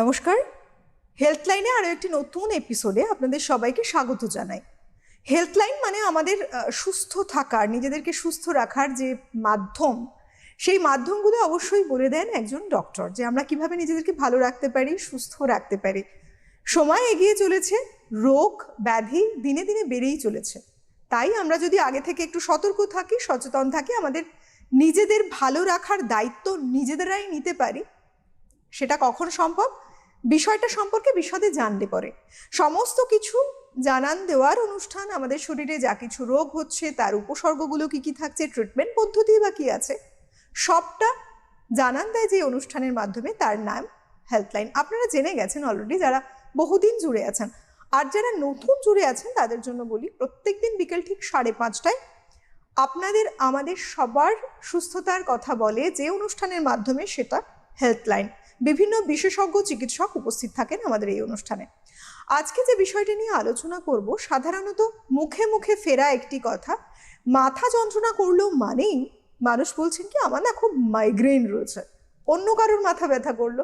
নমস্কার। হেলথলাইনে আরও একটি নতুন এপিসোডে আপনাদের সবাইকে স্বাগত জানাই। হেলথলাইন মানে আমাদের সুস্থ থাকার, নিজেদেরকে সুস্থ রাখার যে মাধ্যম, সেই মাধ্যমগুলো অবশ্যই বলে দেন একজন ডক্টর যে আমরা কীভাবে নিজেদেরকে ভালো রাখতে পারি, সুস্থ রাখতে পারি। সময় এগিয়ে চলেছে, রোগ, ব্যাধি দিনে দিনে বেড়েই চলেছে। তাই আমরা যদি আগে থেকে একটু সতর্ক থাকি, সচেতন থাকি, আমাদের নিজেদের ভালো রাখার দায়িত্ব নিজেদেরাই নিতে পারি, সেটা কখন সম্ভব? বিষয়টা সম্পর্কে বিশদে জানলে পরে। সমস্ত কিছু জানান দেওয়ার অনুষ্ঠান, আমাদের শরীরে যা কিছু রোগ হচ্ছে, তার উপসর্গগুলো কি কি থাকছে ট্রিটমেন্ট পদ্ধতি বা কি আছে, সবটা জানান দেয় যে অনুষ্ঠানের মাধ্যমে। তার নাম হেল্পলাইন আপনারা জেনে গেছেন অলরেডি যারা বহুদিন জুড়ে আছেন। আর যারা নতুন জুড়ে আছেন, তাদের জন্য বলি, প্রত্যেকদিন বিকেল ঠিক সাড়ে পাঁচটায় আপনাদের, আমাদের সবার সুস্থতার কথা বলে যে অনুষ্ঠানের মাধ্যমে সেটা হেল্পলাইন বিভিন্ন বিশেষজ্ঞ চিকিৎসক উপস্থিত থাকেন আমাদের এই অনুষ্ঠানে। আজকে যে বিষয়টি নিয়ে আলোচনা করব, সাধারণত মুখে মুখে ফেরা একটি কথা, মাথা যন্ত্রণা করল মানেই মানুষ বলছেন কি, আমার না খুব মাইগ্রেন রয়েছে। অন্য কারোর মাথা ব্যথা করল,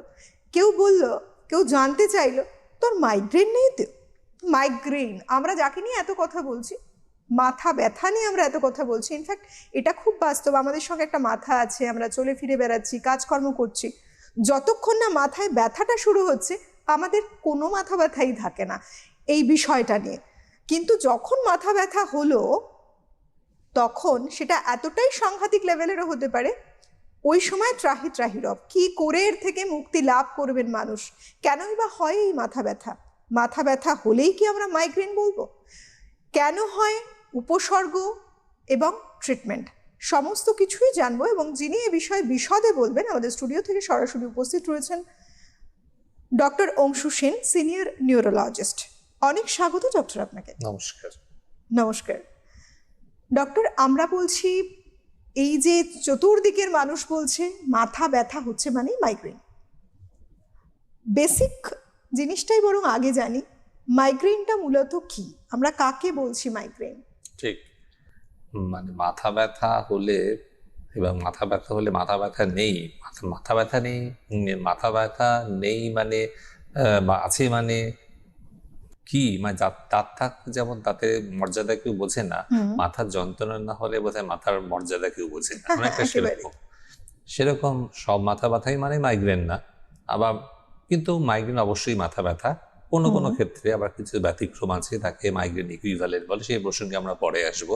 কেউ বলল, কেউ জানতে চাইলো, তোর মাইগ্রেন নেই তো? মাইগ্রেন আমরা যাকে নিয়ে এত কথা বলছি, মাথা ব্যথা নিয়ে আমরা এত কথা বলছি ইনফ্যাক্ট এটা খুব বাস্তব। আমাদের সঙ্গে একটা মাথা আছে, আমরা চলে ফিরে বেড়াচ্ছি, কাজকর্ম করছি। যতক্ষণ না মাথায় ব্যথাটা শুরু হচ্ছে, আমাদের কোনো মাথা ব্যথাই থাকে না এই বিষয়টা নিয়ে। কিন্তু যখন মাথা ব্যথা হলো, তখন সেটা এতটাই সাংঘাতিক লেভেলেরও হতে পারে, ওই সময় ত্রাহি ত্রাহিরব কি করে এর থেকে মুক্তি লাভ করবেন মানুষ? কেনই বা হয় এই মাথা ব্যথা? মাথা ব্যথা হলেই কি আমরা মাইগ্রেন বলব? কেন হয় উপসর্গ এবং ট্রিটমেন্ট সমস্ত কিছুই জানব এবং যিনি এ বিষয়ে বিশদে বলবেন আমাদের স্টুডিও থেকে সরাসরি উপস্থিত রয়েছেন doctor Anshu Sen senior neurologist. অনেক স্বাগত ডক্টর আপনাকে। নমস্কার। নমস্কার। ডক্টর আমরা বলছি এই যে চতুর্দিকের মানুষ বলছে মাথা ব্যথা হচ্ছে মানেই মাইগ্রেন বেসিক জিনিসটাই বরং আগে জানি মাইগ্রেনটা মূলত কি? আমরা কাকে বলছি মাইগ্রেন ঠিক। মানে মাথা ব্যথা হলে এবং মাথা ব্যথা হলে মাথা ব্যথা নেই মাথা ব্যথা নেই মাথা ব্যথা নেই মানে আছে মানে কি? মানে দাঁত থাকতে যেমন তাতে মর্যাদা কেউ বোঝে না মাথার যন্ত্রণা না হলে বোধহয় মাথার মর্যাদা কেউ বোঝে না। অনেকটা সেরকম সেরকম সব মাথা ব্যথাই মানে মাইগ্রেন না। আবার কিন্তু মাইগ্রেন অবশ্যই মাথা ব্যথা কোনো কোনো ক্ষেত্রে আবার কিছু ব্যতিক্রম আছে তাকে মাইগ্রেন ইকুইভ্যালেন্ট বলে সেই প্রসঙ্গে আমরা পরে আসব।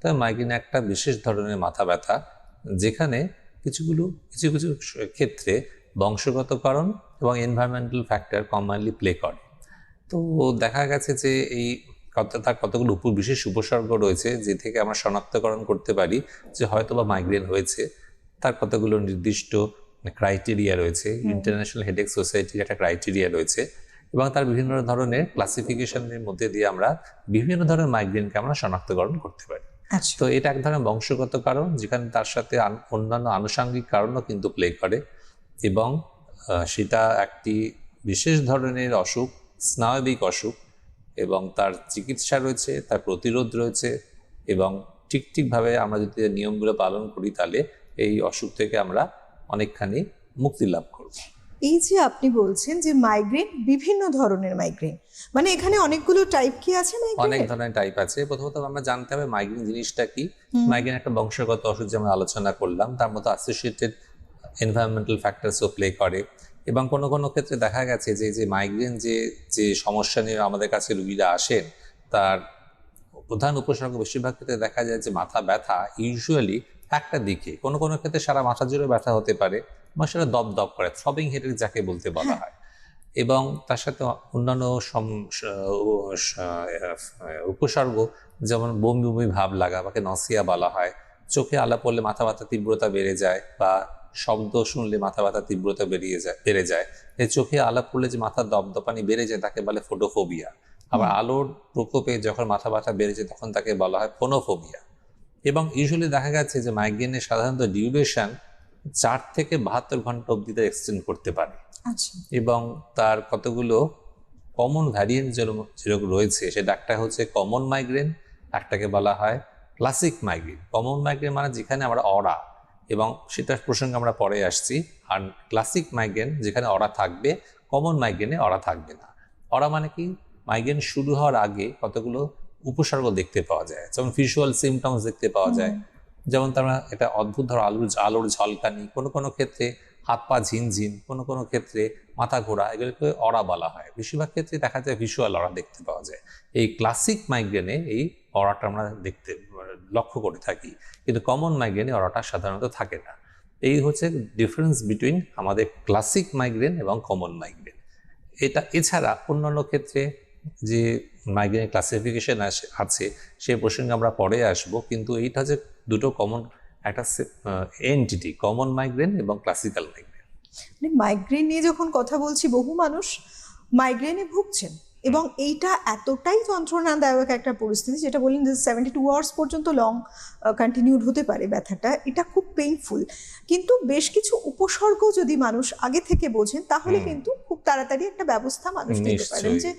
তবে মাইগ্রেন একটা বিশেষ ধরনের মাথা ব্যথা যেখানে কিছুগুলো কিছু কিছু ক্ষেত্রে বংশগত কারণ এবং এনভায়রনমেন্টাল ফ্যাক্টর কমনলি প্লে করে। তো দেখা গেছে যে এই কত তার কতগুলো উপ বিশেষ উপসর্গ রয়েছে যে থেকে আমরা শনাক্তকরণ করতে পারি যে হয়তো বা মাইগ্রেন হয়েছে। তার কতগুলো নির্দিষ্ট ক্রাইটেরিয়া রয়েছে ইন্টারন্যাশনাল হেডেক সোসাইটির একটা ক্রাইটেরিয়া রয়েছে। এবং তার বিভিন্ন ধরনের ক্লাসিফিকেশনের মধ্যে দিয়ে আমরা বিভিন্ন ধরনের মাইগ্রেনকে আমরা শনাক্তকরণ করতে পারি। আচ্ছা। তো এটা এক ধরনের বংশগত কারণ যেখানে তার সাথে অন্যান্য আনুষঙ্গিক কারণও কিন্তু প্লে করে এবং সেটা একটি বিশেষ ধরনের অসুখ স্নায়বিক অসুখ এবং তার চিকিৎসা রয়েছে তার প্রতিরোধ রয়েছে এবং ঠিক ঠিকভাবে আমরা যদি নিয়মগুলো পালন করি তাহলে এই অসুখ থেকে আমরা অনেকখানি মুক্তি লাভ করব। এই যে আপনি বলছেন যে মাইগ্রেন বিভিন্ন ধরনের মাইগ্রেন মানে এখানে অনেকগুলো টাইপ কি আছে অনেক ধরনের টাইপ আছে। প্রথমত আমরা জানতে হবে মাইগ্রেন জিনিসটা কি? মাইগ্রেন একটা বংশগত অসুখ যেমন আলোচনা করলাম তার মতো অ্যাসোসিয়েটেড এনভায়রনমেন্টাল ফ্যাক্টরসও প্লে করে। এবং কোনো কোনো ক্ষেত্রে দেখা গেছে যে যে মাইগ্রেন যে যে সমস্যা নিয়ে আমাদের কাছে রুগীরা আসেন তার প্রধান উপসর্গ বেশিরভাগ ক্ষেত্রে দেখা যায় যে মাথা ব্যথা ইউজুয়ালি একটা দিকে। কোনো কোনো ক্ষেত্রে সারা মাথা জুড়ে ব্যথা হতে পারে। বা সেটা দপ দপ করে থ্রবিং হেডেক যাকে বলতে বলা হয়। এবং তার সাথে অন্যান্য উপসর্গ যেমন বমি বমি ভাব লাগা বাকে নসিয়া বলা হয় চোখে আলা পড়লে মাথা ব্যথা তীব্রতা বেড়ে যায় বা শব্দ শুনলে মাথা ব্যথা তীব্রতা বেরিয়ে যায় বেড়ে যায়। এই চোখে আলা পড়লে যে মাথার দপদপানি বেড়ে যায় তাকে বলে ফোটোফোবিয়া আবার আলোর প্রকোপে যখন মাথা ব্যথা বেড়ে যায় তখন তাকে বলা হয় ফোনোফোবিয়া এবং ইউজুয়ালি দেখা গেছে যে মাইগ্রেনের সাধারণত ডিউরেশন চার থেকে বাহাত্তর ঘণ্টা অবধি এক্সটেন্ড করতে পারে। আচ্ছা। এবং তার কতগুলো কমন ভ্যারিয়েন্ট যেরকম রয়েছে সেটা একটা হচ্ছে কমন মাইগ্রেন একটাকে বলা হয় ক্লাসিক মাইগ্রেন কমন মাইগ্রেন মানে যেখানে আমরা অরা এবং সেটার প্রসঙ্গে আমরা পরে আসছি। আর ক্লাসিক মাইগ্রেন যেখানে অরা থাকবে কমন মাইগ্রেনে অরা থাকবে না। অরা মানে কি? মাইগ্রেন শুরু হওয়ার আগে কতগুলো উপসর্গ দেখতে পাওয়া যায়। যেমন ভিজুয়াল সিমটমস দেখতে পাওয়া যায়। যেমন তার একটা অদ্ভুত ধরো আলোর আলোর ঝলকানি, কোনো কোনো ক্ষেত্রে হাত পা ঝিনঝিন, কোনো কোনো ক্ষেত্রে মাথা ঘোরা, এগুলোকে অরা বলা হয়। বেশিরভাগ ক্ষেত্রে দেখা যায় ভিজুয়াল অরা দেখতে পাওয়া যায়। এই ক্লাসিক মাইগ্রেনে এই অরাটা আমরা দেখতে মানে লক্ষ্য করে থাকি। কিন্তু কমন মাইগ্রেনে অরাটা সাধারণত থাকে না। এই হচ্ছে ডিফারেন্স বিটুইন আমাদের ক্লাসিক মাইগ্রেন এবং কমন মাইগ্রেন এটা এছাড়া অন্যান্য ক্ষেত্রে যে মাইগ্রেনের ক্লাসিফিকেশন আছে, সে প্রসঙ্গে আমরা পরে আসব। কিন্তু এইটা হচ্ছে দুটো কমন একটা এন্টিটি কমন মাইগ্রেন এবং ক্লাসিক্যাল মাইগ্রেন মানে মাইগ্রেন নিয়ে যখন কথা বলছি বহু মানুষ মাইগ্রেনে ভুগছেন এবং এইটা এতটাই যন্ত্রণাদায়ক একটা পরিস্থিতি যেটা বললেন যে সেভেন্টি টু আওয়ার্স পর্যন্ত লং কন্টিনিউড হতে পারে ব্যথাটা এটা খুব পেইনফুল কিন্তু বেশ কিছু উপসর্গ যদি মানুষ আগে থেকে বোঝেন তাহলে কিন্তু খুব তাড়াতাড়ি একটা ব্যবস্থা মানুষ নিতে পারেন যে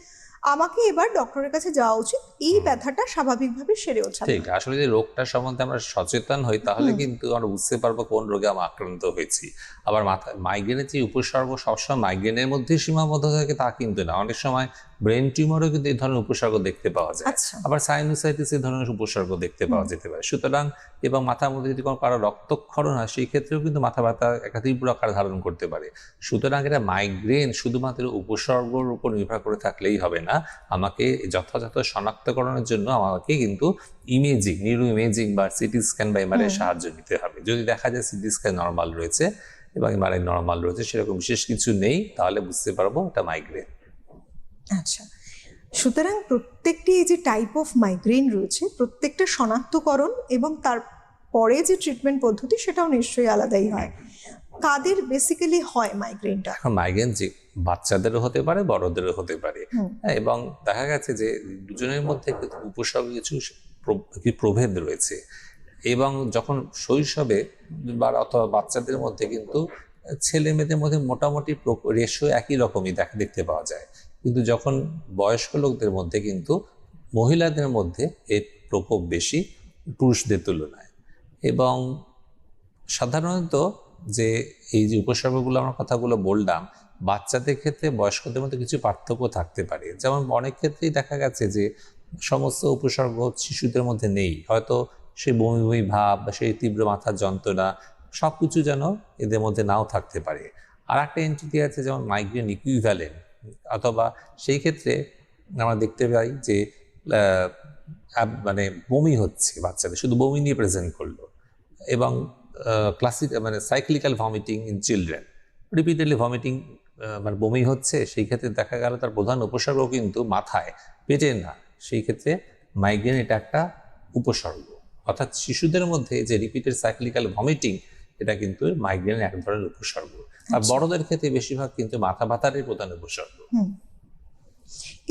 আমাকে এবার ডক্টরের কাছে যাওয়া উচিত। এই ব্যথাটা স্বাভাবিকভাবে সেরে ওঠা। ঠিক আসলে যে রোগটা সম্বন্ধে আমরা সচেতন হই তাহলে কিন্তু আমরা বুঝতে পারব কোন রোগে আমরা আক্রান্ত হয়েছি। আবার মাথা মাইগ্রেনের যে উপসর্গ সবসময় মাইগ্রেনের মধ্যে সীমাবদ্ধ থাকে তা কিন্তু না। অনেক সময় ব্রেন টিউমারও কিন্তু এই ধরনের উপসর্গ দেখতে পাওয়া যায়। আচ্ছা। আবার সাইনোসাইটিস এই ধরনের উপসর্গ দেখতে পাওয়া যেতে পারে। সুতরাং এবং মাথার মধ্যে যদি কোনো কারও রক্তক্ষরণ হয় সেই ক্ষেত্রেও কিন্তু মাথা ব্যথা একটা তীব্র আকার ধারণ করতে পারে। সুতরাং এটা মাইগ্রেন শুধুমাত্র উপসর্গর উপর নির্ভর করে থাকলেই হবে না। আমাকে যথাযথ শনাক্তকরণের জন্য আমাকে কিন্তু ইমেজিং নিউরো ইমেজিং বা সিটি স্ক্যান বা এমআরআই সাহায্য নিতে হবে। যদি দেখা যায় সিটি স্ক্যান নর্মাল রয়েছে এবং এমআরআই নর্মাল রয়েছে সেরকম বিশেষ কিছু নেই তাহলে বুঝতে পারব এটা মাইগ্রেন আচ্ছা। সুতরাং প্রত্যেকটি এই যে টাইপ অফ মাইগ্রেন রয়েছে প্রত্যেকটা শনাক্তকরণ এবং তার পরে যে ট্রিটমেন্ট পদ্ধতি সেটাও নিশ্চয়ই আলাদাই হয়। কাদের বেসিক্যালি হয় মাইগ্রেনটা এখন মাইগ্রেন যে বাচ্চাদেরও হতে পারে বড়দেরও হতে পারে। হ্যাঁ, এবং দেখা গেছে যে দুজনের মধ্যে উপসর্গ কিছু প্রভেদ রয়েছে। এবং যখন শৈশবে বা অথবা বাচ্চাদের মধ্যে কিন্তু ছেলে মেয়েদের মধ্যে মোটামুটি রেশিও একই রকমই দেখা দেখতে পাওয়া যায়। কিন্তু যখন বয়স্ক লোকদের মধ্যে কিন্তু মহিলাদের মধ্যে এর প্রকোপ বেশি পুরুষদের তুলনায়। এবং সাধারণত যে এই যে উপসর্গগুলো আমরা কথাগুলো বললাম, বাচ্চাদের ক্ষেত্রে বয়স্কদের মধ্যে কিছু পার্থক্য থাকতে পারে। যেমন অনেক ক্ষেত্রেই দেখা গেছে যে সমস্ত উপসর্গ শিশুদের মধ্যে নেই। হয়তো সেই বমি বমি ভাব বা সেই তীব্র মাথার যন্ত্রণা সব কিছু যেন এদের মধ্যে নাও থাকতে পারে। আর একটা এন্টিটি আছে যেমন মাইগ্রেন ইকুইভ্যালেন্ট অথবা সেই ক্ষেত্রে আমরা দেখতে পাই যে মানে বমি হচ্ছে বাচ্চাদের, শুধু বমি নিয়ে প্রেজেন্ট করল। এবং ক্লাসিক মানে cyclical vomiting in children repeatedly vomiting মানে বমি হচ্ছে, সেই ক্ষেত্রে দেখা গেল তার প্রধান উপসর্গ কিন্তু মাথায়, পেটে না। সেই ক্ষেত্রে মাইগ্রেন এটা একটা উপসর্গ। অর্থাৎ শিশুদের মধ্যে যে রিপিটেড সাইক্লিক্যাল ভমিটিং এটা কিন্তু মাইগ্রেনের এক ধরনের উপসর্গ। আর আচ্ছা। বড়দের ক্ষেত্রে বেশিরভাগ কিন্তু মাথা ব্যথারই প্রধান উপসর্গ।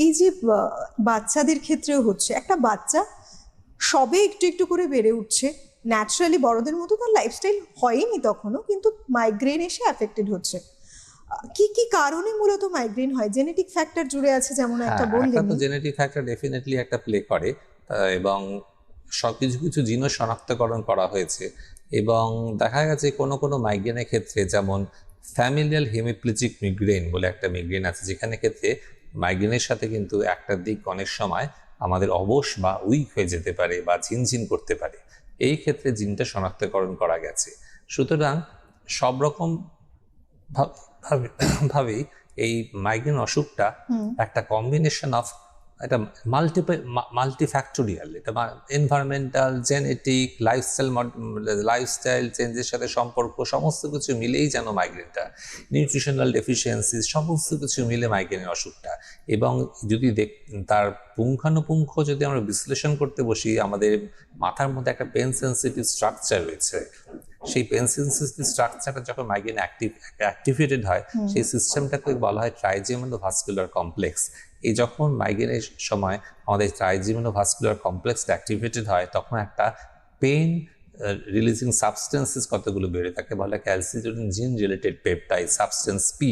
এই যে বাচ্চাদের ক্ষেত্রেও হচ্ছে একটা বাচ্চা সবে একটু একটু করে বেড়ে উঠছে ন্যাচারালি বড়দের মতো তার লাইফস্টাইল হয়নি তখনও কিন্তু মাইগ্রেন এসে অ্যাফেক্টেড হচ্ছে। কি কি কারণে মূলত মাইগ্রেন হয়? জেনেটিক ফ্যাক্টর জুড়ে আছে যেমন একটা হ্যাঁ, বললেন একটা তো জেনেটিক ফ্যাক্টর ডেফিনেটলি একটা প্লে করে এবং সব কিছু কিছু জিনিস শনাক্তকরণ করা হয়েছে এবং দেখা গেছে কোনো কোনো মাইগ্রেনের ক্ষেত্রে যেমন ফ্যামিলিয়াল হেমিপ্লিজিক মিগ্রেন বলে একটা মিগ্রেন আছে যেখানে ক্ষেত্রে মাইগ্রেনের সাথে কিন্তু একটা দিক অনেক সময় আমাদের অবশ বা উইক হয়ে যেতে পারে বা ঝিনঝিন করতে পারে। এই ক্ষেত্রে জিনটা শনাক্তকরণ করা গেছে। সুতরাং সব রকম ভাবে- ভাবেই এই মাইগ্রেন অসুখটা একটা কম্বিনেশন অফ এটা মাল্টিপল মাল্টিফ্যাক্টোরিয়াল এটা এনভায়রনমেন্টাল জেনেটিক লাইফস্টাইল লাইফস্টাইল চেঞ্জের সাথে সম্পর্ক সমস্ত কিছু মিলেই যেন মাইগ্রেনটা নিউট্রিশনাল ডেফিসিয়েন্সি সমস্ত কিছু মিলে মাইগ্রেনের অসুখটা। এবং যদি দেখ তার পুঙ্খানুপুঙ্খ যদি আমরা বিশ্লেষণ করতে বসি আমাদের মাথার মধ্যে একটা পেন সেন্সিটিভ স্ট্রাকচার রয়েছে। সেই পেন সেন্সিটিভ স্ট্রাকচারটা যখন মাইগ্রেন অ্যাক্টিভ অ্যাক্টিভেটেড হয় সেই সিস্টেমটাকে বলা হয় ট্রাইজেমিনো ভাস্কুলার কমপ্লেক্স এই যখন মাইগ্রেনের সময় আমাদের ট্রাইজিমিনো ভাস্কুলার কমপ্লেক্সটা অ্যাক্টিভেটেড হয়, তখন একটা পেন রিলিজিং সাবস্টেন্সেস কতগুলো বেড়ে থাকে? বলে calcitonin gene related peptide substance P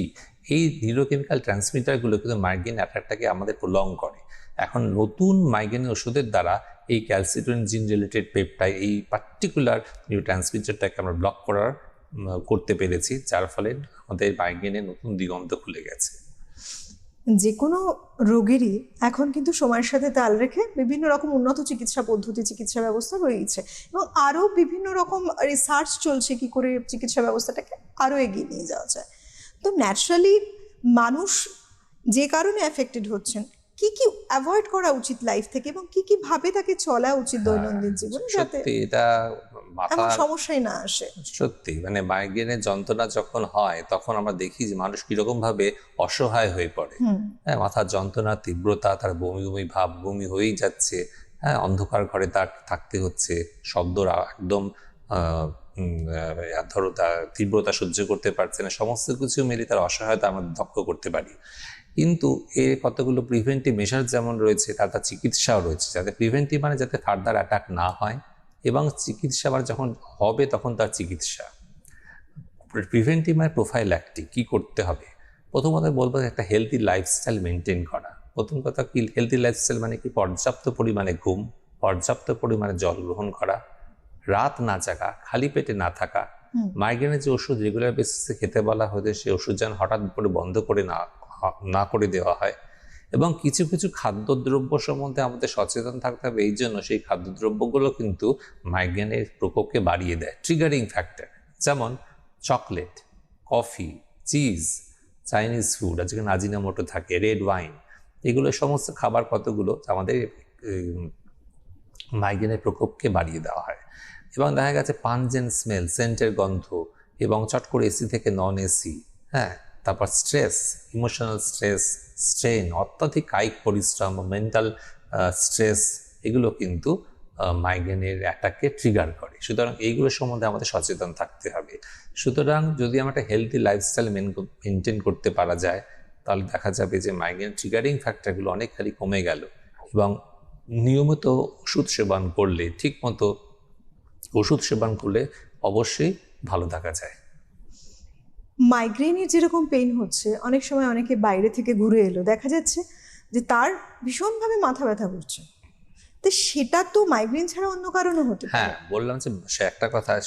এই নিউরোকেমিক্যাল ট্রান্সমিটারগুলো কিন্তু মাইগ্রেন অ্যাটাকটাকে আমাদের প্রলং করে। এখন নতুন মাইগ্রেন ওষুধের দ্বারা এই ক্যালসিটোনিন জিন রিলেটেড পেপটাইড এই পার্টিকুলার নিউরো ট্রান্সমিটারটাকে আমরা ব্লক করার করতে পেরেছি, যার ফলে আমাদের মাইগ্রেনের নতুন দিগন্ত খুলে গেছে। যে কোনো রোগেরই এখন কিন্তু সময়ের সাথে তাল রেখে বিভিন্ন রকম উন্নত চিকিৎসা পদ্ধতি চিকিৎসা ব্যবস্থা রয়েছে এবং আরও বিভিন্ন রকম রিসার্চ চলছে কি করে চিকিৎসা ব্যবস্থাটাকে আরও এগিয়ে নিয়ে যাওয়া যায়। তো ন্যাচারালি মানুষ যে কারণে অ্যাফেক্টেড হচ্ছেন কি কি অ্যাভয়েড করা উচিত লাইফ থেকে এবং কি কি ভাবে তাকে চলা উচিত দৈনন্দিন জীবনে যাতে সত্যি এটা মাথা সমস্যাই না আসে। সত্যি মানে মাইগ্রেনের যন্ত্রণা যখন হয় তখন আমরা দেখি যে মানুষ কীরকম ভাবে অসহায় হয়ে পড়ে। হ্যাঁ মাথার যন্ত্রণার তীব্রতা তার বমি বমি ভাব বমি হয়েই যাচ্ছে। হ্যাঁ অন্ধকার ঘরে তার থাকতে হচ্ছে শব্দর আ- একদম আহ, ধরো তার তীব্রতা সহ্য করতে পারছে না সমস্ত কিছু মিলে তার অসহায়তা আমরা দক্ষ করতে পারি। কিন্তু এর কতগুলো প্রিভেন্টিভ মেশার যেমন রয়েছে তার তার চিকিৎসাও রয়েছে যাতে প্রিভেন্টিভ মানে যাতে ফার্দার অ্যাটাক না হয়। এবং চিকিৎসা আবার যখন হবে তখন তার চিকিৎসা। প্রিভেন্টিভ মানে প্রোফাইল্যাক্টিক কী করতে হবে? প্রথমত বলব একটা হেলদি লাইফস্টাইল মেনটেন করা। প্রথম কথা কি হেলদি লাইফস্টাইল মানে কি? পর্যাপ্ত পরিমাণে ঘুম পর্যাপ্ত পরিমাণে জল গ্রহণ করা রাত না জাগা খালি পেটে না থাকা। মাইগ্রেনের যে ওষুধ রেগুলার বেসিসে খেতে বলা হয়েছে সেই ওষুধ যেন হঠাৎ করে বন্ধ করে না না করে দেওয়া হয় এবং কিছু কিছু খাদ্যদ্রব্য সম্বন্ধে আমাদের সচেতন থাকতে হবে, এই জন্য সেই খাদ্যদ্রব্যগুলো কিন্তু মাইগ্রেনের প্রকোপকে বাড়িয়ে দেয় ট্রিগারিং ফ্যাক্টর যেমন chocolate coffee cheese Chinese food আজকে নাজিনামোটো থাকে রেড ওয়াইন এগুলো সমস্ত খাবার কতগুলো? আমাদের মাইগ্রেনের প্রকোপকে বাড়িয়ে দেওয়া হয়। এবং দেখা গেছে পানজেন স্মেল সেন্টের গন্ধ এবং চট করে এসি থেকে নন এসি হ্যাঁ? তারপর স্ট্রেস ইমোশনাল স্ট্রেস স্ট্রেন অত্যাধিক কায়িক পরিশ্রম মেন্টাল স্ট্রেস এগুলো কিন্তু মাইগ্রেনের অ্যাটাককে ট্রিগার করে। সুতরাং এইগুলো সম্বন্ধে আমাদের সচেতন থাকতে হবে। সুতরাং যদি আমরা একটা হেলদি লাইফস্টাইল মেনটেন করতে পারা যায়, তাহলে দেখা যাবে যে মাইগ্রেন ট্রিগারিং ফ্যাক্টরগুলো অনেকখানি কমে গেল এবং নিয়মিত ওষুধ সেবন করলে ঠিক মতো ওষুধ সেবন করলে অবশ্যই ভালো থাকা যায়। মাইগ্রেনের যেরকম পেইন হচ্ছে অনেক সময় অনেকে বাইরে থেকে ঘুরে এলো। দেখা যাচ্ছে যে তার ভীষণভাবে মাথা ব্যথা করছে। তো সেটা তো মাইগ্রেন ছাড়া অন্য কারণও হতে হ্যাঁ বললাম যে সে একটা কথা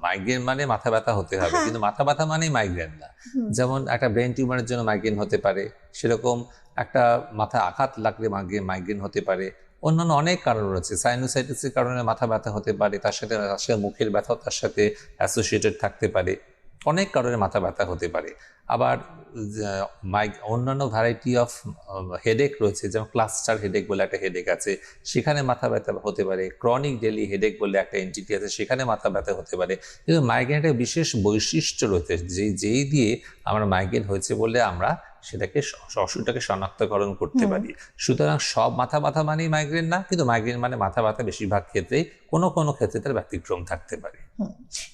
মাইগ্রেন মানে মাথা ব্যথা হতে হবে। হ্যাঁ। কিন্তু মাথা ব্যথা মানেই মাইগ্রেন না। যেমন একটা ব্রেন টিউমারের জন্য মাইগ্রেন হতে পারে সেরকম একটা মাথা আঘাত লাগলে মাইগ্রেন মাইগ্রেন হতে পারে। অন্যান্য অনেক কারণ রয়েছে। সাইনোসাইটিসের কারণে মাথা ব্যথা হতে পারে তার সাথে তার সাথে মুখের ব্যথাও তার সাথে অ্যাসোসিয়েটেড থাকতে পারে। অনেক কারণে মাথা ব্যথা হতে পারে। আবার মাইক অন্যান্য ভ্যারাইটি অফ হেডেক রয়েছে, যেমন ক্লাস্টার হেডেক বলে একটা হেডেক আছে, সেখানে মাথা ব্যথা হতে পারে। ক্রনিক ডেলি হেডেক বলে একটা এন্টিটি আছে, সেখানে মাথা ব্যথা হতে পারে। কিন্তু মাইগ্রেনের বিশেষ বৈশিষ্ট্য রয়েছে, যে, যেই দিয়ে আমরা মাইগ্রেন হয়েছে বলে আমরা সেটাকে অসুখটাকে শনাক্তকরণ করতে পারি। সুতরাং সব মাথা ব্যথা মানেই মাইগ্রেন না কিন্তু মাইগ্রেন মানে মাথা ব্যথা বেশিরভাগ ক্ষেত্রেই কোনো কোনো ক্ষেত্রে তার ব্যতিক্রম থাকতে পারে।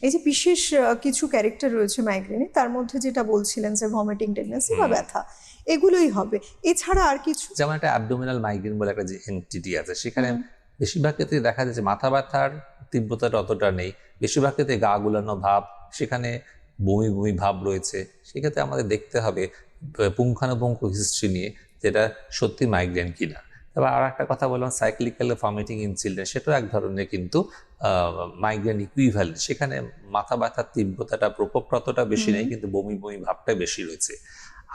এই যে বিশেষ কিছু ক্যারেক্টার রয়েছে মাইগ্রেনে তার মধ্যে যেটা বলছিলেন যে ভমিটিং টেন্ডেন্সি বা ব্যথা এগুলোই হবে। এছাড়া আর কিছু? যেমন একটা অ্যাবডোমিনাল মাইগ্রেন বলে একটা যে এন্টিটি আছে সেখানে বেশিরভাগ ক্ষেত্রে দেখা যায় যে মাথা ব্যথার তীব্রতাটা অতটা নেই। বেশিরভাগ ক্ষেত্রে গা গুলানো ভাব সেখানে বমি বমি ভাব রয়েছে। সেক্ষেত্রে আমাদের দেখতে হবে পুঙ্খানুপুঙ্খ হিস্ট্রি নিয়ে যেটা সত্যি মাইগ্রেন কিনা। এবার আর একটা কথা বললাম সাইক্লিক্যাল ভমিটিং ইন চিলড্রেন সেটাও এক ধরনের কিন্তু মাইগ্রেন ইকুইভ্যালেন্ট সেখানে মাথা ব্যথার তীব্রতাটা প্রকোপ ততটা বেশি নেই কিন্তু বমি বমি ভাবটা বেশি রয়েছে।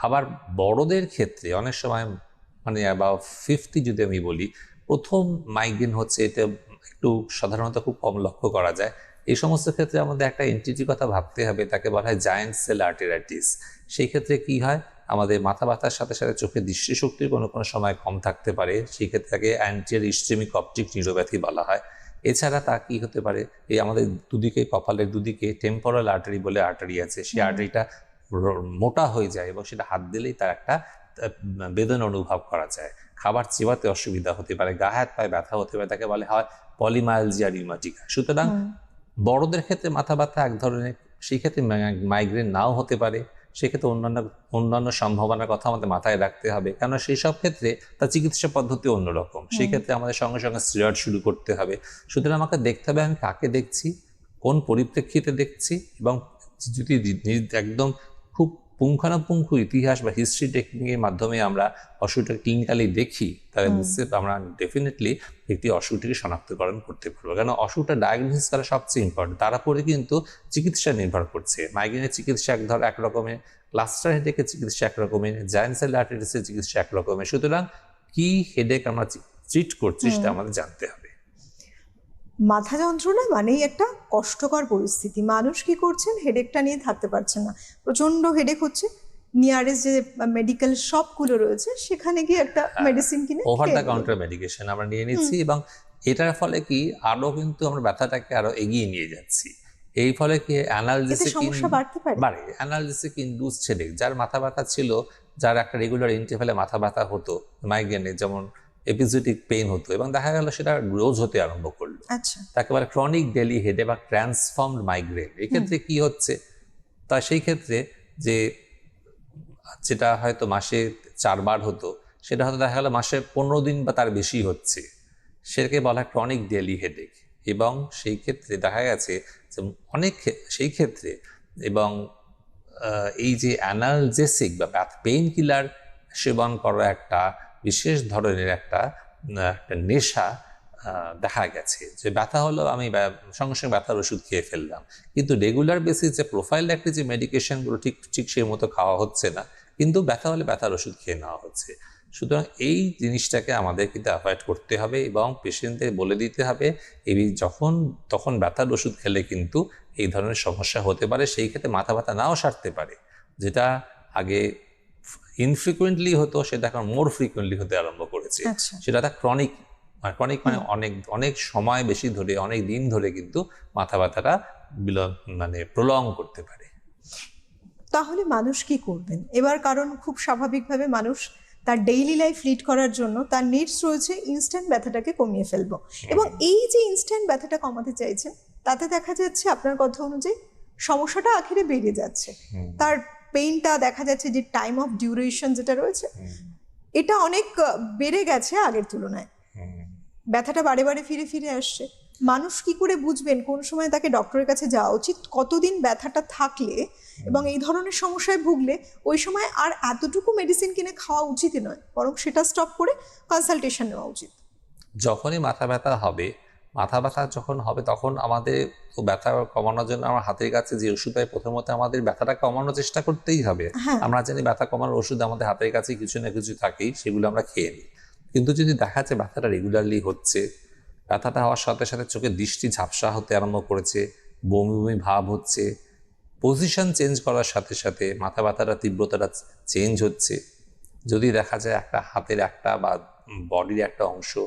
আবার বড়দের ক্ষেত্রে অনেক সময় মানে বা ফিফটি যদি আমি বলি প্রথম মাইগ্রেন হচ্ছে এটা একটু সাধারণত খুব কম লক্ষ্য করা যায়। এই সমস্ত ক্ষেত্রে আমাদের একটা এন্টিটির কথা ভাবতে হবে তাকে বলা হয় জায়েন্ট সেল আর্টেরাইটিস সেই ক্ষেত্রে কি হয়? আমাদের মাথা ব্যথার সাথে সাথে চোখের দৃষ্টিশক্তির কোনো কোনো সময় কম থাকতে পারে। সেই ক্ষেত্রে তাকে অ্যান্টিয়ার ইস্টেমিক অপটিক নিউরোপ্যাথি বলা হয়। এছাড়া তা কি হতে পারে? এই আমাদের দুদিকে কপালের দুদিকে টেম্পোরাল আর্টারি বলে আর্টারি আছে। সেই আর্টারিটা মোটা হয়ে যায় এবং সেটা হাত দিলেই তার একটা বেদনা অনুভব করা যায়। খাবার চিবাতে অসুবিধা হতে পারে গা হাত পায়ে ব্যথা হতে পারে তাকে বলে হয় পলিমাইলজিয়া রিউমাটিকা সুতরাং। বড়দের ক্ষেত্রে মাথা ব্যথা এক ধরনের সেক্ষেত্রে মাইগ্রেন নাও হতে পারে। সেক্ষেত্রে অন্যান্য অন্যান্য সম্ভাবনার কথা আমাদের মাথায় রাখতে হবে। কেন সেই সব ক্ষেত্রে তার চিকিৎসা পদ্ধতি অন্যরকম। সেক্ষেত্রে ক্ষেত্রে আমাদের সঙ্গে সঙ্গে স্টিরয়েড শুরু করতে হবে। সুতরাং আমাকে দেখতে হবে আমি কাকে দেখছি কোন পরিপ্রেক্ষিতে দেখছি এবং যদি একদম পুঙ্খানুপুঙ্খ ইতিহাস বা হিস্ট্রি টেকনিকের মাধ্যমে আমরা অসুখটা ক্লিনিক্যালি দেখি তাহলে বুঝতে আমরা ডেফিনেটলি একটি অসুখটিকে শনাক্তকরণ করতে পারব। কেন? অসুখটা ডায়াগনোসিস করা সবচেয়ে ইম্পর্টেন্ট তারপরে কিন্তু চিকিৎসা নির্ভর করছে। মাইগ্রেনের চিকিৎসা এক ধর এক রকমের ক্লাস্টার হেডেকের চিকিৎসা এক রকমের জায়েন্ট সেল আর্টারিসের চিকিৎসা এক রকমের সুতরাং কি হেডেক আমরা ট্রিট করছি সেটা আমাদের জানতে হবে। মাথা যন্ত্রণা মানেই একটা কষ্টকর পরিস্থিতি। মানুষ কি করছেন? হেডেকটা নিয়ে থাকতে পারছেন না। প্রচণ্ড হেডেক হচ্ছে। নিয়ারেস্ট যে মেডিকেল শপগুলো রয়েছে সেখানে গিয়ে একটা মেডিসিন কিনে ওভার দ্য কাউন্টার মেডিকেশন আমরা নিয়ে নিচ্ছি এবং এটার ফলে কি আরও কিন্তু আমরা ব্যথাটাকে আরও এগিয়ে নিয়ে যাচ্ছি। এই ফলে কি অ্যানালজেসিক সমস্যা বাড়তে পারে। বাড়ে। অ্যানালজেসিক ইন্ডুস হেডেক যার মাথা ব্যথা ছিল যার একটা রেগুলার ইন্টারভ্যালে মাথা ব্যথা হতো মাইগ্রেনে যেমন এপিজোডিক পেইন হতো এবং দেখা গেল সেটা রোজ হতে আরম্ভ করল। আচ্ছা। তাকে বলে ক্রনিক ডেলি হেডে বা ট্রান্সফর্মড মাইগ্রেন এক্ষেত্রে কি হচ্ছে? তা সেই ক্ষেত্রে যে যেটা হয়তো মাসে চারবার হতো সেটা হয়তো দেখা গেলো মাসে পনেরো দিন বা তার বেশি হচ্ছে। সেটাকে বলা হয় ক্রনিক ডেলি হেডেক এবং সেই ক্ষেত্রে দেখা গেছে যে অনেক সেই ক্ষেত্রে এবং এই যে অ্যানালজেসিক বা পেইন কিলার সেবন করা একটা বিশেষ ধরনের একটা একটা নেশা দেখা গেছে যে ব্যথা হলো আমি সঙ্গে সঙ্গে ব্যথার ওষুধ খেয়ে ফেললাম। কিন্তু রেগুলার বেসিস যে প্রোফাইল একটা যে মেডিকেশনগুলো ঠিক ঠিক সেই মতো খাওয়া হচ্ছে না, কিন্তু ব্যথা হলে ব্যথার ওষুধ খেয়ে নেওয়া হচ্ছে। সুতরাং এই জিনিসটাকে আমাদের কিন্তু অ্যাভয়েড করতে হবে এবং পেশেন্টদের বলে দিতে হবে, এই যখন, তখন ব্যথার ওষুধ খেলে কিন্তু এই ধরনের সমস্যা হতে পারে, সেই ক্ষেত্রে মাথা ব্যথা নাও সারতে পারে। যেটা আগে ইনফ্রিকুয়েন্টলি হতো সেটা এখন মোর ফ্রিকুয়েন্টলি হতে আরম্ভ করেছে। আচ্ছা। সেটা একটা ক্রনিক মানে ক্রনিক মানে অনেক অনেক সময় বেশি ধরে অনেক দিন ধরে কিন্তু মাথা ব্যথাটা মানে প্রলং করতে পারে। তাহলে মানুষ কি করবেন? এবার কারণ খুব স্বাভাবিকভাবে মানুষ তার ডেইলি লাইফ লিড করার জন্য তার নিডস রয়েছে ইনস্ট্যান্ট ব্যথাটাকে কমিয়ে ফেলব। এবং এই যে ইনস্ট্যান্ট ব্যথাটা কমাতে চাইছেন তাতে দেখা যাচ্ছে আপনার কথা অনুযায়ী সমস্যাটা আখেরে বেড়ে যাচ্ছে। তার পেইনটা দেখা যাচ্ছে যে টাইম অফ ডিউরেশন যেটা রয়েছে এটা অনেক বেড়ে গেছে আগের তুলনায়। ব্যথাটা বারে বারে ফিরে ফিরে আসছে। মানুষ কি করে বুঝবেন কোন সময় তাকে ডক্টরের কাছে যাওয়া উচিত কতদিন ব্যথাটা থাকলে এবং এই ধরনের সমস্যায় ভুগলে ওই সময় আর এতটুকু মেডিসিন কিনে খাওয়া উচিতই নয় বরং সেটা স্টপ করে কনসালটেশন নেওয়া উচিত। যখনই মাথা ব্যথা হবে মাথা ব্যথা যখন হবে তখন আমাদের তো ব্যথা কমানোর জন্য আমার হাতের কাছে যে ওষুধ হয় প্রথমত আমাদের ব্যথাটা কমানোর চেষ্টা করতেই হবে। হ্যাঁ। আমরা জানি ব্যথা কমানোর ওষুধ আমাদের হাতের কাছে কিছু না কিছু থাকেই সেগুলো আমরা খেয়ে নিই। কিন্তু যদি দেখা যাচ্ছে ব্যথাটা রেগুলারলি হচ্ছে ব্যথাটা হওয়ার সাথে সাথে চোখের দৃষ্টি ঝাপসা হতে আরম্ভ করেছে বমি বমি ভাব হচ্ছে পজিশন চেঞ্জ করার সাথে সাথে মাথা ব্যথাটা তীব্রতাটা চেঞ্জ হচ্ছে। যদি দেখা যায় একটা হাতের একটা বা বডির একটা অংশ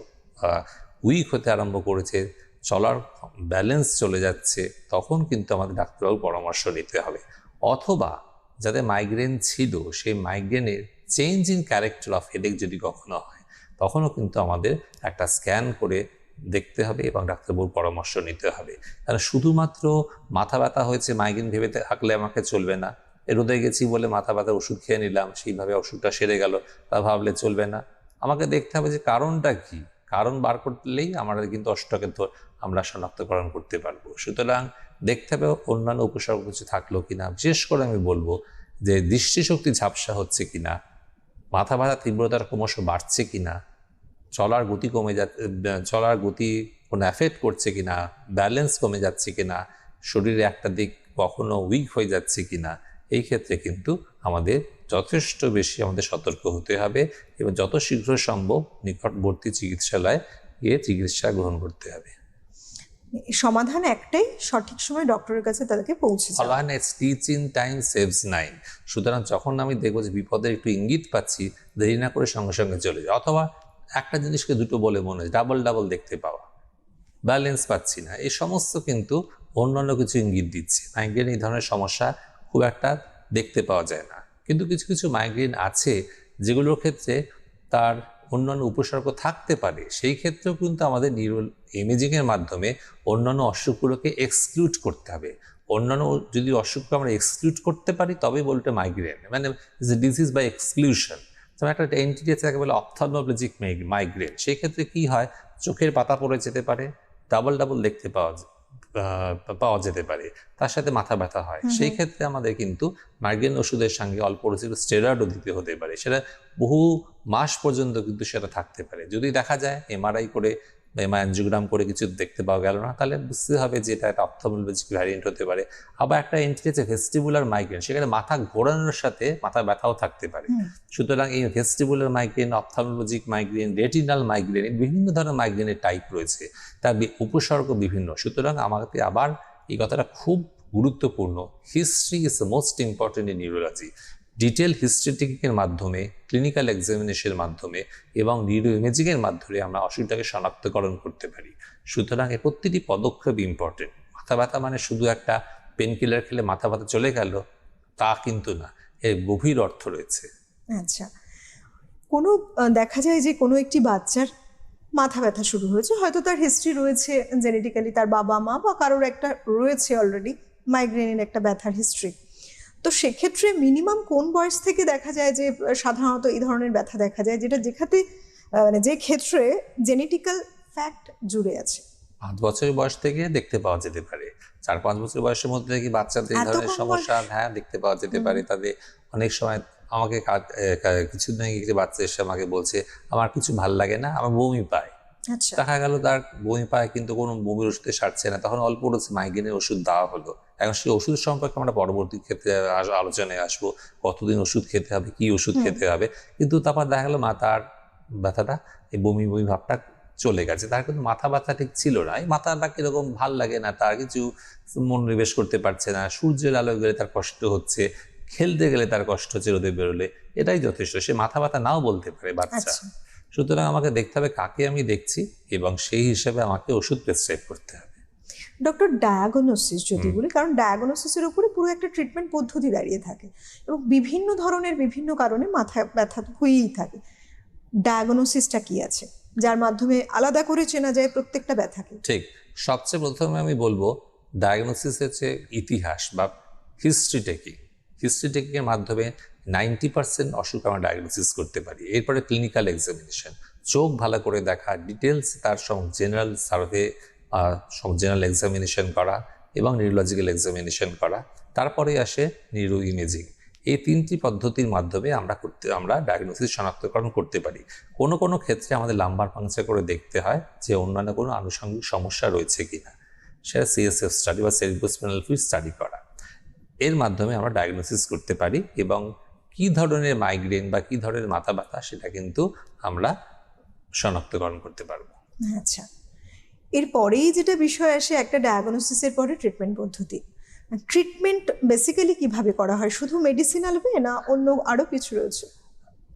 উইক হতে আরম্ভ করেছে, চলার ব্যালেন্স চলে যাচ্ছে, তখন কিন্তু আমাদের ডাক্তারবাবুর পরামর্শ নিতে হবে। অথবা যাদের মাইগ্রেন ছিল, সেই মাইগ্রেনের change in character of headache যদি কখনো হয়, তখনও কিন্তু আমাদের একটা স্ক্যান করে দেখতে হবে এবং ডাক্তারবাবুর পরামর্শ নিতে হবে। কারণ শুধুমাত্র মাথা ব্যথা হয়েছে মাইগ্রেন ভেবে থাকলে আমাকে চলবে না। রোদে গেছি বলে মাথা ব্যথার ওষুধ খেয়ে নিলাম, সেইভাবে ওষুধটা সেরে গেল, তা ভাবলে চলবে না। আমাকে দেখতে হবে যে কারণটা কি। কারণ বার করলেই আমাদের কিন্তু অষ্টকে আমরা শনাক্তকরণ করতে পারব। সুতরাং দেখতে হবে অন্যান্য উপসর্গ কিছু থাকল কিনা। বিশেষ করে আমি বলব যে দৃষ্টিশক্তি ঝাপসা হচ্ছে কিনা, মাথা ব্যথা তীব্রতার ক্রমশ বাড়ছে কিনা, চলার গতি কমে যা চলার গতি কোনো অ্যাফেক্ট করছে কিনা ব্যালেন্স কমে যাচ্ছে কিনা, শরীরে একটা দিক কখনো উইক হয়ে যাচ্ছে কিনা, এই ক্ষেত্রে কিন্তু আমাদের যথেষ্ট বেশি আমাদের সতর্ক হতে হবে এবং যত শীঘ্র সম্ভব নিকটবর্তী চিকিৎসালয়ে গিয়ে চিকিৎসা গ্রহণ করতে হবে। সমাধান একটাই সঠিক সময় ডক্টরের কাছে তাদেরকে পৌঁছে বলা হয় না stitch in time saves nine সুতরাং যখন আমি দেখব যে বিপদের একটু ইঙ্গিত পাচ্ছি দেরি না করে সঙ্গে সঙ্গে চলে যায় অথবা একটা জিনিসকে দুটো বলে মনে হয় ডাবল ডাবল দেখতে পাওয়া। ব্যালেন্স পাচ্ছি না। এই সমস্ত কিন্তু অন্যান্য কিছু ইঙ্গিত দিচ্ছে। মাইগ্রেন এই ধরনের সমস্যা খুব একটা দেখতে পাওয়া যায় না। কিন্তু কিছু কিছু মাইগ্রেন আছে যেগুলোর ক্ষেত্রে তার অন্যান্য উপসর্গ থাকতে পারে। সেই ক্ষেত্রেও কিন্তু আমাদের নিউরো ইমেজিংয়ের মাধ্যমে অন্যান্য অসুখগুলোকে এক্সক্লুড করতে হবে। অন্যান্য যদি অসুখকে আমরা এক্সক্লুড করতে পারি, তবেই বলতে মাইগ্রেন মানে ডিজিজ বাই এক্সক্লুশন যেমন একটা এন্টিটি আছে বলে অপথলমোপ্লেজিক মাইগ্রেন সেই ক্ষেত্রে কি হয়? চোখের পাতা পড়ে যেতে পারে ডাবল ডাবল দেখতে পাওয়া যায়। পাওয়া যেতে পারে। তার সাথে মাথা ব্যথা হয়। সেই ক্ষেত্রে আমাদের কিন্তু মাইগ্রেন ওষুধের সঙ্গে অল্প পরিচিত স্টেরয়েডও দিতে হতে পারে। সেটা বহু মাস পর্যন্ত কিন্তু সেটা থাকতে পারে। যদি দেখা যায় এমআরআই করে এমআইএনজিওগ্রাম করে কিছু দেখতে পাওয়া গেল না তাহলে বুঝতে হবে যে এটা একটা অপথলমোলজিক ভ্যারিয়েন্ট হতে পারে। আবার একটা এন্ট্রি আছে ভেস্টিবুলার মাইগ্রেন সেখানে মাথা ঘোরানোর সাথে মাথা ব্যথাও থাকতে পারে। সুতরাং এই vestibular migraine ophthalmologic migraine retinal migraine বিভিন্ন ধরনের মাইগ্রেনের টাইপ রয়েছে। তার উপসর্গ বিভিন্ন। সুতরাং আমাকে আবার এই কথাটা খুব গুরুত্বপূর্ণ। History is the most important in neurology detail history টেকিংয়ের মাধ্যমে, ক্লিনিক্যাল এক্সামিনেশনের মাধ্যমে এবং নিউরো ইমেজিংয়ের মাধ্যমে আমরা অসুখটাকে শনাক্তকরণ করতে পারি। সুতরাং এর প্রতিটি পদক্ষেপ ইম্পর্টেন্ট মাথা ব্যথা মানে শুধু একটা পেন কিলার খেলে মাথা ব্যথা চলে গেল, তা কিন্তু না। এর গভীর অর্থ রয়েছে। আচ্ছা। কোনো দেখা যায় যে কোনো একটি বাচ্চার মাথা ব্যথা শুরু হয়েছে, হয়তো তার হিস্ট্রি রয়েছে জেনেটিক্যালি তার বাবা মা বা কারোর একটা রয়েছে অলরেডি মাইগ্রেনের একটা ব্যথার হিস্ট্রি তো সেক্ষেত্রে মিনিমাম কোন বয়স থেকে দেখা যায় যে সাধারণত এই ধরনের ব্যথা দেখা যায়? যেটা আহ, মানে যে ক্ষেত্রে জেনেটিক্যাল ফ্যাক্ট জুড়ে আছে। পাঁচ বছরের বয়স থেকে দেখতে পাওয়া যেতে পারে। চার পাঁচ বছর বয়সের মধ্যে কি বাচ্চাদের এই ধরনের সমস্যা? হ্যাঁ দেখতে পাওয়া যেতে পারে। তাদের অনেক সময় আমাকে কিছুদিন আগে কিছু বাচ্চা এসে আমাকে বলছে আমার কিছু ভালো লাগে না আমার বমি পায়। দেখা গেল তার বমি পায় কিন্তু কোনো বমির ওষুধে সারছে না। তখন অল্প ওষুধ মাইগ্রেনের ওষুধ দেওয়া হলো। এখন সেই ওষুধ সম্পর্কে আমরা পরবর্তী ক্ষেত্রে আলোচনায় আসব। কতদিন ওষুধ খেতে হবে কি ওষুধ খেতে হবে। কিন্তু তারপর দেখা গেলো মাথার ব্যথাটা এই বমি বমি ভাবটা চলে গেছে। তার কিন্তু মাথা ব্যথা ঠিক ছিল না। এই মাথাটা কীরকম ভালো লাগে না তার কিছু মনোনিবেশ করতে পারছে না। সূর্যের আলো গেলে তার কষ্ট হচ্ছে। খেলতে গেলে তার কষ্ট হচ্ছে রোদে বেরোলে। এটাই যথেষ্ট। সে মাথা ব্যথা নাও বলতে পারে বাচ্চা। আচ্ছা। সুতরাং আমাকে দেখতে হবে কাকে আমি দেখছি এবং সেই হিসেবে আমাকে ওষুধ প্রেসক্রাইব করতে হবে। ডক্টর ডায়াগনোসিস যদি বলি কারণ ডায়াগনোসিসের উপরে পুরো একটা ট্রিটমেন্ট পদ্ধতি দাঁড়িয়ে থাকে এবং বিভিন্ন ধরনের বিভিন্ন কারণে মাথা ব্যথা হয়েই থাকে। ডায়াগনোসিসটা কি আছে? যার মাধ্যমে আলাদা করে চেনা যায় প্রত্যেকটা ব্যথাকে। ঠিক। সবচেয়ে প্রথমে আমি বলব ডায়াগনোসিস হচ্ছে ইতিহাস বা হিস্ট্রি টেকিং হিস্ট্রি টেকিংয়ের মাধ্যমে নাইনটি পার্সেন্ট অসুখ আমরা ডায়াগনোসিস করতে পারি। এরপরে ক্লিনিক্যাল এক্সামিনেশন চোখ ভালো করে দেখা ডিটেলস তার সব জেনারেল সার্ভে সব জেনারেল এক্সামিনেশন করা এবং নিউরোলজিক্যাল এক্সামিনেশন করা। তারপরে আসে নিউরো ইমেজিং এই তিনটি পদ্ধতির মাধ্যমে আমরা করতে, আমরা ডায়াগনোসিস শনাক্তকরণ করতে পারি। কোনো কোনো ক্ষেত্রে আমাদের লাম্বার পাংচার করে দেখতে হয় যে অন্যান্য কোনো আনুষঙ্গিক সমস্যা রয়েছে কিনা। সেটা সিএসএফ স্টাডি বা সেরিব্রোস্পাইনাল ফ্লুইড স্টাডি করা। এর মাধ্যমে আমরা ডায়াগনোসিস করতে পারি এবং কি ধরনের মাইগ্রেন বা কি ধরনের মাথা ব্যথা সেটা কিন্তু আমরা শনাক্তকরণ করতে পারব। আচ্ছা। এরপরেই যেটা বিষয় আসে একটা ডায়াগনোসিসের পরে ট্রিটমেন্ট পদ্ধতি। ট্রিটমেন্ট বেসিক্যালি কীভাবে করা হয়? শুধু মেডিসিনাল ওয়ে না অন্য আরও কিছু রয়েছে?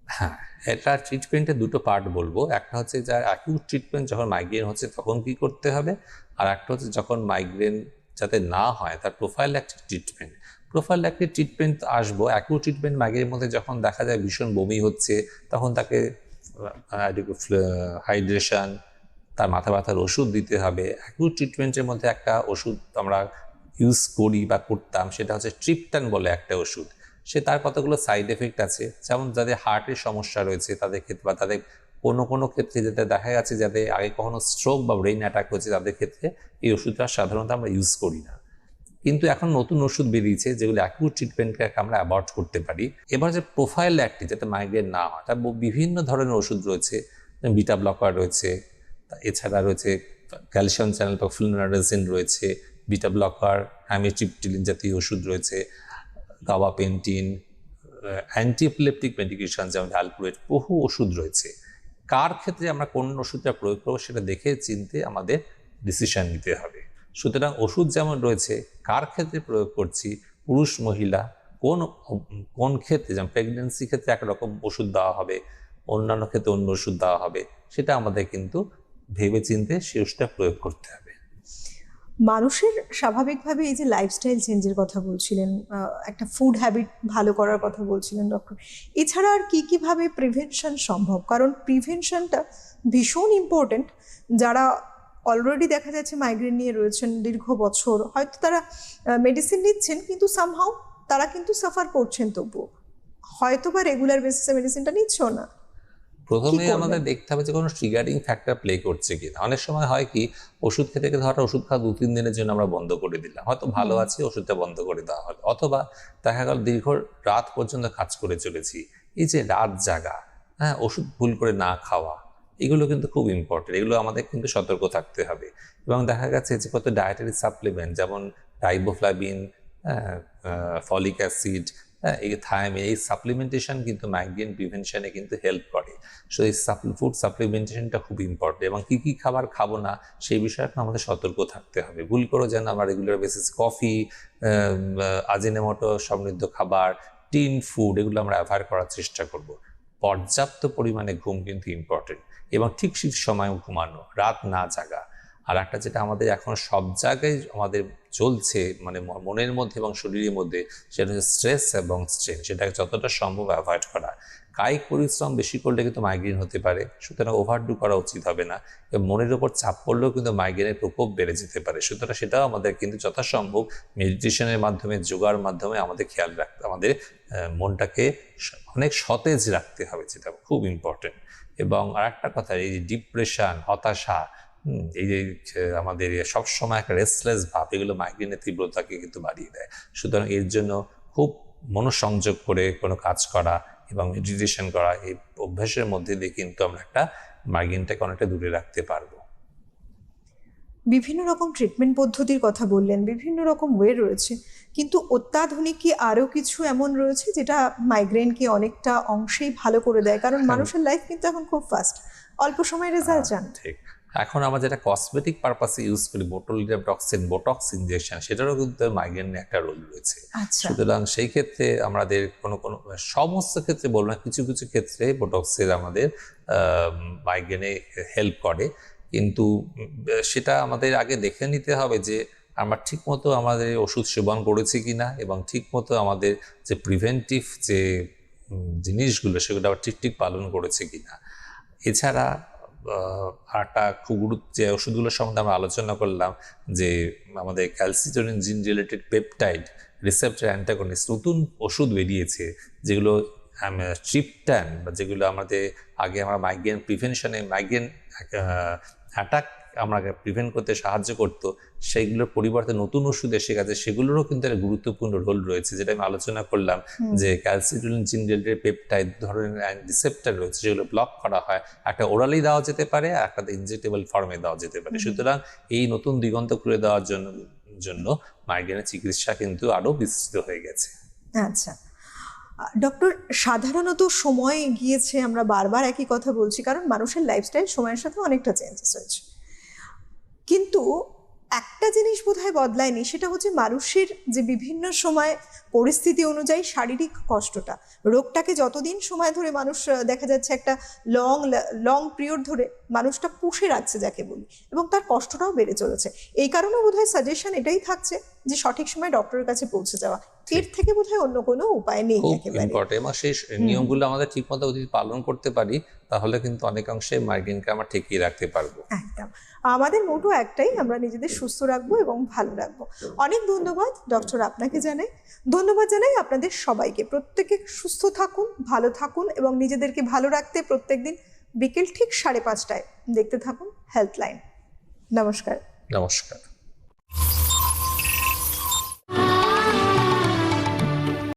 হ্যাঁ এটা ট্রিটমেন্টের দুটো পার্ট বলব। একটা হচ্ছে যার অ্যাকিউট ট্রিটমেন্ট যখন মাইগ্রেন হচ্ছে তখন কি করতে হবে? আর একটা হচ্ছে যখন মাইগ্রেন যাতে না হয় তার প্রোফাইল একটা ট্রিটমেন্ট প্রোফাইল একটা ট্রিটমেন্ট আসব অ্যাকিউট ট্রিটমেন্ট মাইগ্রেনের মধ্যে যখন দেখা যায় ভীষণ বমি হচ্ছে, তখন তাকে হাইড্রেশন তার মাথা ব্যথার ওষুধ দিতে হবে। অ্যাকিউট ট্রিটমেন্টের মধ্যে একটা ওষুধ আমরা ইউজ করি বা করতাম, সেটা হচ্ছে ট্রিপটান বলে একটা ওষুধ। সে তার কতগুলো সাইড এফেক্ট আছে, যেমন যাদের হার্টের সমস্যা রয়েছে, তাদের ক্ষেত্রে বা তাদের কোনো কোনো ক্ষেত্রে যাতে দেখা যাচ্ছে যাদের আগে কখনো স্ট্রোক বা ব্রেইন অ্যাটাক হয়েছে, তাদের ক্ষেত্রে এই ওষুধটা সাধারণত আমরা ইউজ করি না। কিন্তু এখন নতুন ওষুধ বেরিয়েছে যেগুলো অ্যাকিউট ট্রিটমেন্টকে আমরা অ্যাভয়েড করতে পারি। এবার যে প্রোফাইল একটি যাতে মাইগ্রেন না হয়, তার বিভিন্ন ধরনের ওষুধ রয়েছে বিটা ব্লকার রয়েছে এছাড়া রয়েছে ক্যালসিয়াম চ্যানেল বা রয়েছে বিটা ব্লকার অ্যামিট্রিপটিলিন জাতীয় ওষুধ রয়েছে গাবাপেন্টিন অ্যান্টিএপিলেপটিক মেডিকেশন যেমন অ্যালপুরেট বহু ওষুধ রয়েছে। কার ক্ষেত্রে আমরা কোন ওষুধটা প্রয়োগ করব সেটা দেখে, চিনতে আমাদের ডিসিশন নিতে হবে। সুতরাং ওষুধ যেমন রয়েছে, কার ক্ষেত্রে প্রয়োগ করছি? পুরুষ, মহিলা, কোন কোন ক্ষেত্রে? যেমন প্রেগনেন্সি ক্ষেত্রে একরকম ওষুধ দেওয়া হবে, অন্যান্য ক্ষেত্রে অন্য ওষুধ দেওয়া হবে। সেটা আমাদের কিন্তু ভেবে চিনতে সে ওষুধটা প্রয়োগ করতে হবে। মানুষের স্বাভাবিকভাবে এই যে লাইফস্টাইল চেঞ্জের কথা বলছিলেন একটা ফুড হ্যাবিট ভালো করার কথা বলছিলেন ডক্টর এছাড়া আর কি কীভাবে প্রিভেনশন সম্ভব? কারণ প্রিভেনশনটা ভীষণ ইম্পর্টেন্ট যারা অলরেডি দেখা যাচ্ছে মাইগ্রেন নিয়ে রয়েছেন দীর্ঘ বছর। হয়তো তারা মেডিসিন নিচ্ছেন কিন্তু সামহাও তারা কিন্তু সাফার করছেন তবুও। হয়তো বা রেগুলার বেসিসে মেডিসিনটা নিচ্ছেও না। প্রথমে আমাদের দেখতে হবে যে কোনো ট্রিগারিং ফ্যাক্টর প্লে করছে কিনা। অনেক সময় হয় কি ওষুধ খেতে খেতে হঠাৎ ওষুধ খাওয়া দু তিন দিনের জন্য আমরা বন্ধ করে দিলাম। হয়তো ভালো। আছি ওষুধটা বন্ধ করে দেওয়া হলো। অথবা দেখা গেল দীর্ঘ রাত পর্যন্ত কাজ করে চলেছি। এই যে রাত জাগা হ্যাঁ ওষুধ ভুল করে না খাওয়া এগুলো কিন্তু খুব ইম্পর্টেন্ট এগুলো আমাদের কিন্তু সতর্ক থাকতে হবে। এবং দেখা গেছে যে কত ডায়েটারি সাপ্লিমেন্ট যেমন রাইবোফ্লাভিন ফলিক অ্যাসিড এই থায়ামিন এই সাপ্লিমেন্টেশন কিন্তু মাইগ্রেন প্রিভেনশনে কিন্তু হেল্প করে। সো এই ফুড সাপ্লিমেন্টেশনটা খুব ইম্পর্টেন্ট এবং কী কী খাবার খাব না, সেই বিষয়ে আমাদের সতর্ক থাকতে হবে। ভুল করে যেন আমার রেগুলার বেসিস কফি আজিনেমোটো সমৃদ্ধ খাবার টিন ফুড এগুলো আমরা অ্যাভয়েড করার চেষ্টা করব। পর্যাপ্ত পরিমাণে ঘুম কিন্তু ইম্পর্টেন্ট এবং ঠিক ঠিক সময় ঘুমানো, রাত না জাগা। আর একটা যেটা আমাদের এখন সব জায়গায় আমাদের চলছে মানে মনের মধ্যে এবং শরীরের মধ্যে, সেটা হচ্ছে স্ট্রেস এবং স্ট্রেন সেটাকে যতটা সম্ভব অ্যাভয়েড করা। কায়িক পরিশ্রম বেশি করলে কিন্তু মাইগ্রেন হতে পারে, সুতরাং ওভারডু করা উচিত হবে না। এবং মনের উপর চাপ পড়লেও কিন্তু মাইগ্রেনের প্রকোপ বেড়ে যেতে পারে। সুতরাং সেটাও আমাদের কিন্তু যথাসম্ভব মেডিটেশনের মাধ্যমে, যোগার মাধ্যমে আমাদের খেয়াল রাখতে, আমাদের মনটাকে অনেক সতেজ রাখতে হবে, যেটা খুব ইম্পর্টেন্ট এবং আরেকটা কথা, এই যে ডিপ্রেশন হতাশা এই যে আমাদের সবসময় একটা রেসলেস ভাব, এগুলো মাইগ্রেনের তীব্রতাকে কিন্তু বাড়িয়ে দেয়। সুতরাং এর জন্য খুব মনোসংযোগ করে কোনো কাজ করা এবং মেডিটেশন করা, এই অভ্যাসের মধ্যে দিয়ে কিন্তু আমরা একটা মাইগ্রেনটাকে অনেকটা দূরে রাখতে পারব। বিভিন্ন রকম ট্রিটমেন্ট পদ্ধতির কথা বললেন বিভিন্ন রকম ওয়ে রয়েছে। কিন্তু অত্যাধুনিক কি আরও কিছু এমন রয়েছে যেটা মাইগ্রেনকে অনেকটা অংশেই ভালো করে দেয়? কারণ হ্যাঁ। মানুষের লাইফ কিন্তু এখন খুব ফাস্ট অল্প সময় রেজাল্ট চান। ঠিক। এখন আমরা যেটা কসমেটিক পারপাসে ইউজ করি বোটোলিডাম টক্সিন বোটক্স ইনজেকশন সেটারও কিন্তু মাইগ্রেনের একটা রোল রয়েছে। আচ্ছা। সুতরাং সেই ক্ষেত্রে আমাদের কোনো কোনো সমস্ত ক্ষেত্রে বলব না কিছু কিছু ক্ষেত্রে বোটক্সের আমাদের মাইগ্রেনে হেল্প করে। কিন্তু সেটা আমাদের আগে দেখে নিতে হবে যে আমরা ঠিকমতো আমাদের ওষুধ সেবন করেছি কিনা এবং ঠিকমতো আমাদের যে প্রিভেন্টিভ যে জিনিসগুলো সেগুলো আবার ঠিক ঠিক পালন করেছে কি না। এছাড়া আরেকটা খুব গুরুত্ব যে ওষুধগুলোর সম্বন্ধে আমরা আলোচনা করলাম যে, আমাদের calcitonin gene related peptide receptor antagonist নতুন ওষুধ বেরিয়েছে যেগুলো ট্রিপট্যান বা যেগুলো আমাদের আগে আমরা মাইগ্রেন প্রিভেনশনে মাইগ্রেন অ্যাটাক আমরা প্রিভেন্ট করতে সাহায্য করতো সেইগুলোর পরিবর্তে নতুন ওষুধ এসে গেছে সেগুলোরও কিন্তু একটা গুরুত্বপূর্ণ রোল রয়েছে যেটা আমি আলোচনা করলাম যে ক্যালসিটোনিন জিন রিলেটেড পেপটাইড ধরনের রিসেপ্টার রয়েছে যেগুলো ব্লক করা হয় একটা ওরালি দেওয়া যেতে পারে আর একটা ইনজেক্টেবল ফর্মে দেওয়া যেতে পারে। সুতরাং এই নতুন দিগন্ত খুলে দেওয়ার জন্য জন্য মাইগ্রেনের চিকিৎসা কিন্তু আরও বিস্তৃত হয়ে গেছে। আচ্ছা। ডক্টর, সাধারণত সময় গিয়েছে আমরা বারবার একই কথা বলছি, কারণ মানুষের লাইফস্টাইল সময়ের সাথে অনেকটা চেঞ্জেস হয়েছে। কিন্তু একটা জিনিস বোধহয় বদলায়নি, সেটা হচ্ছে মানুষের যে বিভিন্ন সময় পরিস্থিতি অনুযায়ী শারীরিক কষ্টটা। রোগটাকে যতদিন সময় ধরে মানুষ দেখা যাচ্ছে একটা লং লং পিরিয়ড ধরে মানুষটা পুষে রাখছে, যাকে বলি, এবং তার কষ্টটাও বেড়ে চলেছে। এই কারণে বোধহয় সাজেশন এটাই থাকছে যে সঠিক সময় ডক্টরের কাছে পৌঁছে যাওয়া। এর থেকে বোধহয় অন্য কোনো উপায় নেই একেবারে। এবং সেই নিয়মগুলো আমাদের ঠিকমতো যদি পালন করতে পারি তাহলে কিন্তু অনেকাংশে মাইগ্রেনকে আমরা ঠিকই রাখতে পারব। একদম। আমাদের মোটো একটাই আমরা নিজেদের সুস্থ রাখব এবং ভালো রাখব। অনেক ধন্যবাদ ডক্টর আপনাকে জানাই। ধন্যবাদ জানাই আপনাদের সবাইকে। প্রত্যেকে সুস্থ থাকুন ভালো থাকুন এবং নিজেদেরকে ভালো রাখতে প্রত্যেকদিন বিকেল ঠিক সাড়ে পাঁচটায় দেখতে থাকুন হেলথ লাইন নমস্কার। নমস্কার।